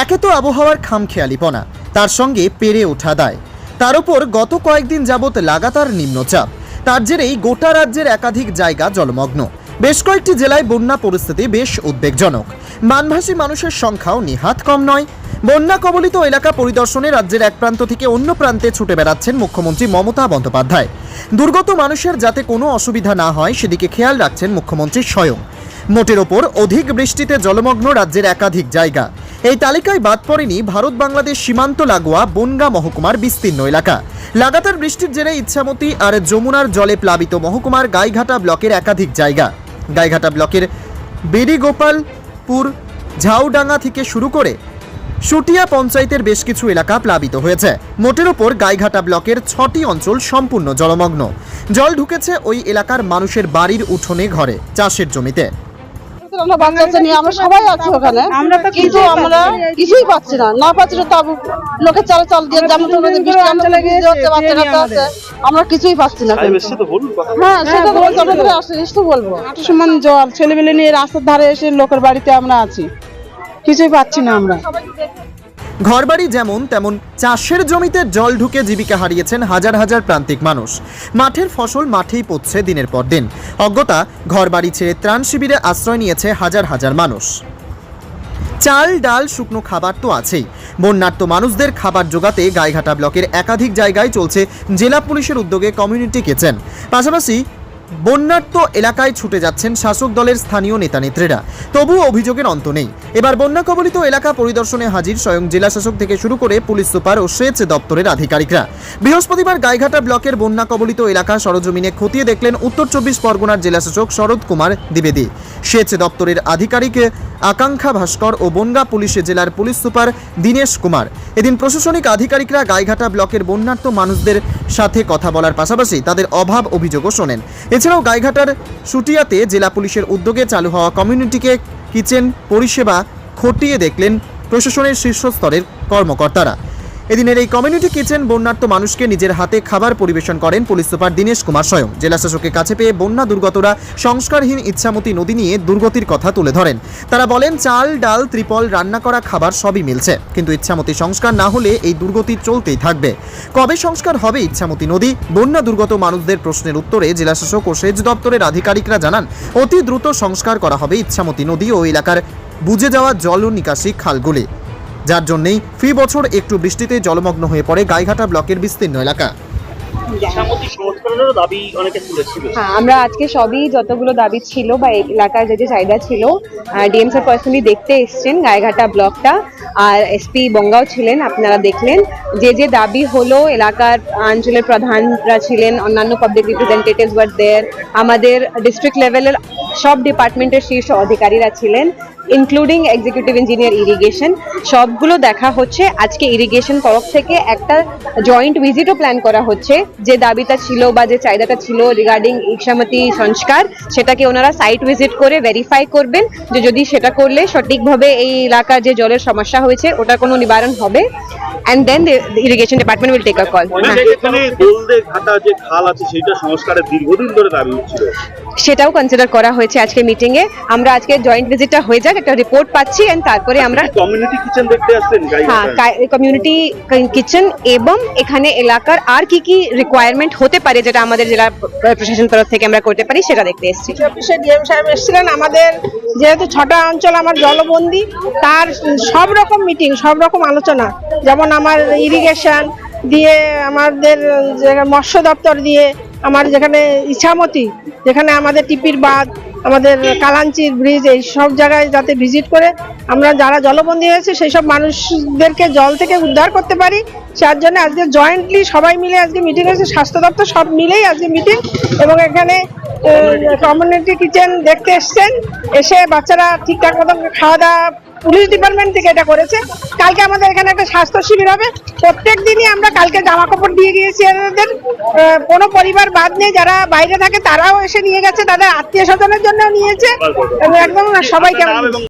একে তো আবহাওয়ার খামখেয়ালিপনা তার সঙ্গে পেরে ওঠা দায়। তার উপর গত কয়েকদিন যাবৎ লাগাতার নিম্নচাপ। তার জেরেই গোটা রাজ্যের একাধিক জায়গা জলমগ্ন। বেশ কয়েকটি জেলায় বন্যা পরিস্থিতি বেশ উদ্বেগজনক। মানভাসী মানুষের সংখ্যাও নিহাত কম নয়। বন্যা কবলিত এলাকা পরিদর্শনে রাজ্যের এক প্রান্ত থেকে অন্য প্রান্তে ছুটে বেড়াচ্ছেন মুখ্যমন্ত্রী মমতা বন্দ্যোপাধ্যায়। দুর্গত মানুষের যাতে কোনো অসুবিধা না হয়, সেদিকে খেয়াল রাখছেন মুখ্যমন্ত্রী স্বয়ং। মোটের ওপর অধিক বৃষ্টিতে জলমগ্ন রাজ্যের একাধিক জায়গা। এই তালিকায় বাদ পড়েনি ভারত বাংলাদেশ সীমান্ত লাগোয়া বনগা মহকুমার বিস্তীর্ণ এলাকা। লাগাতার বৃষ্টির জেরে ইচ্ছামতি আর যমুনার জলে প্লাবিত মহকুমার গাইঘাটা ব্লকের একাধিক জায়গা। গাইঘাটা ব্লকের বেড়িগোপালপুর, ঝাউডাঙ্গা থেকে শুরু করে সুটিয়া পঞ্চায়েতের বেশ কিছু এলাকা প্লাবিত হয়েছে। মোটের ওপর গাইঘাটা ব্লকের ছটি অঞ্চল সম্পূর্ণ জলমগ্ন। জল ঢুকেছে ওই এলাকার মানুষের বাড়ির উঠোনে ঘরে, চাষের জমিতে। আমরা বাচ্চা কাচ্চা নিয়ে আমরা সবাই আছি ওখানে। কিন্তু কিছুই আমরা পাচ্ছি না। কিছুই পাচ্ছি না। না পাচ্ছি তো চাল চাল দিয়ে যেমন আমরা হচ্ছে আছে। কিছুই পাচ্ছি না হ্যাঁ সেটা তো বলতে হবে আসলে বলব। সমান জল ছেলেমেলে নিয়ে রাস্তার ধারে এসে লোকের বাড়িতে আমরা আছি। কিছুই পাচ্ছি না আমরা। ঘরবাড়ি যেমন, তেমন চাষের জমিতে জল ঢুকে জীবিকা হারিয়েছেন হাজার হাজার প্রান্তিক মানুষ। মাঠের ফসল মাঠেই পড়ছে দিনের পর দিন। অজ্ঞতা, ঘরবাড়ি ছেড়ে ত্রাণ শিবিরে আশ্রয় নিয়েছে হাজার হাজার মানুষ। চাল, ডাল, শুকনো খাবার তো আছেই। বন্যার্ত মানুষদের খাবার জোগাতে গাইঘাটা ব্লকের একাধিক জায়গায় চলছে জেলা পুলিশের উদ্যোগে কমিউনিটি কিচেন। পাশাপাশি বন্যার্ত এলাকায় ছুটে যাচ্ছেন শাসক দলের স্থানীয় নেতানেত্রীরা। তবুও অভিযোগের অন্ত নেই। এবার বন্যা কবলিত এলাকা পরিদর্শনে হাজির স্বয়ং জেলা শাসক থেকে শুরু করে পুলিশ সুপার ও সেচ দপ্তরের আধিকারিকরা। বৃহস্পতিবার গাইঘাটা ব্লকের বন্যা কবলিত এলাকা সরজমিনে খতিয়ে দেখলেন উত্তর চব্বিশ পরগনার জেলা শাসক শরৎ কুমার দ্বিবেদী। সেচ দপ্তরের আধিকারিক আকাঙ্ক্ষা ভাস্কর ও বনগা পুলিশ জেলার পুলিশ সুপার দীনেশ কুমার। এদিন প্রশাসনিক আধিকারিকরা গাইঘাটা ব্লকের বন্যার্ত মানুষদের সাথে কথা বলার পাশাপাশি তাদের অভাব অভিযোগও শোনেন। এছাড়াও গাইঘাটার সুটিয়াতে জেলা পুলিশের উদ্যোগে চালু হওয়া কমিউনিটিকে কিচেন পরিষেবা খতিয়ে দেখলেন প্রশাসনের শীর্ষস্তরের কর্মকর্তারা। এদিনের এই কমিউনিটি কিচেন বন্যার্ত মানুষকে নিজের হাতে খাবার পরিবেশন করেন পুলিশ সুপার দীনেশ কুমার স্বয়ং। জেলা শাসকের কাছে পেয়ে বন্যা দুর্গতরা সংস্কারহীন ইচ্ছামতি নদী নিয়ে দুর্গতির কথা তুলে ধরেন। তারা বলেন, চাল, ডাল, ত্রিপল, রান্না করা খাবার সবই মিলছে, কিন্তু ইচ্ছামতি সংস্কার না হলে এই দুর্গতি চলতেই থাকবে। কবে সংস্কার হবে ইচ্ছামতি নদী? বন্যা দুর্গত মানুষদের প্রশ্নের উত্তরে জেলা শাসক ও সেচ দপ্তরের আধিকারিকরা জানান, অতি দ্রুত সংস্কার করা হবে ইচ্ছামতি নদী ও এলাকার বুঝে যাওয়া জল নিকাশি খালগুলি। যার জন্যই ফি বছর একটু বৃষ্টিতে জলমগ্ন হয়ে পড়ে গাইঘাটা ব্লকের বিস্তীর্ণ এলাকা। হ্যাঁ আমরা আজকে সবই যতগুলো দাবি ছিল বা এলাকার যে যে চাহিদা ছিল ডিএম স্যার পার্সোনালি দেখতে এসছেন গায়েঘাটা ব্লকটা। আর এসপি বঙ্গাও ছিলেন, আপনারা দেখলেন। যে যে দাবি হলো, এলাকার অঞ্চলের প্রধানরা ছিলেন, অন্যান্য পাবলিক রিপ্রেজেন্টেটিভস ওয়ার দেয়ার আমাদের ডিস্ট্রিক্ট লেভেলের সব ডিপার্টমেন্টের শীর্ষ অধিকারীরা ছিলেন ইনক্লুডিং এক্সিকিউটিভ ইঞ্জিনিয়ার ইরিগেশন সবগুলো দেখা হচ্ছে। আজকে ইরিগেশন তরফ থেকে একটা জয়েন্ট ভিজিটও প্ল্যান করা হচ্ছে। যে দাবিটা ছিল বা যে চাহিদাটা ছিল রিগার্ডিং ইকসামতি সংস্কার সেটাকে ওনারা সাইট ভিজিট করে ভেরিফাই করবেন যে যদি সেটা করলে সঠিকভাবে এই এলাকার যে জলের সমস্যা হয়েছে ওটার কোনো নিবারণ হবে। And then irrigation department will take a call এখানে দোলদে ঘাটা যে খাল আছে সেটা সংস্কারের দীর্ঘদিন ধরে দাবি হচ্ছিল। সেটাও কনসিডার করা হয়েছে আজকে মিটিং এ। আমরা আজকে জয়েন্ট ভিজিটটা হয়ে যাক একটা রিপোর্ট পাচ্ছি এন্ড তারপরে আমরা কমিউনিটি কিচেন দেখতে আসছেন হ্যাঁ কমিউনিটি কিচেন এবং এখানে এলাকার আর কি কি রিকোয়ারমেন্ট হতে পারে যেটা আমাদের জেলা প্রশাসন তরফ থেকে আমরা করতে পারি সেটা দেখতে এসেছি। অফিসে ডিএম সাহেব এসেছিলেন আমাদের যেহেতু ছটা অঞ্চল আমার জলবন্দি তার সব রকম মিটিং সব রকম আলোচনা। যেমন আমার ইরিগেশন দিয়ে আমাদের যে মৎস্য দপ্তর দিয়ে আমার যেখানে ইছামতি, যেখানে আমাদের টিপির বাঁধ, আমাদের কালাঞ্চির ব্রিজ এই সব জায়গায় যাতে ভিজিট করে আমরা যারা জলবন্দী হয়েছে, সেই সব মানুষদেরকে জল থেকে উদ্ধার করতে পারি। তার জন্য আজকে জয়েন্টলি সবাই মিলে আজকে মিটিং হয়েছে, স্বাস্থ্য দপ্তর সব মিলেই আজকে মিটিং এবং এখানে কমিউনিটি কিচেন দেখতে এসছেন। এসে বাচ্চারা ঠিকঠাক মতন খাওয়া দাওয়া পুলিশ ডিপার্টমেন্ট থেকে এটা করেছে। কালকে আমাদের এখানে একটা স্বাস্থ্য শিবির হবে। প্রত্যেক দিনই আমরা কালকে জামা কাপড় দিয়ে গিয়েছি এদের। কোনো পরিবার বাদ নেই, যারা বাইরে থাকে তারাও এসে নিয়ে গেছে, তাদের আত্মীয় স্বজনের জন্য নিয়েছে একদম সবাইকে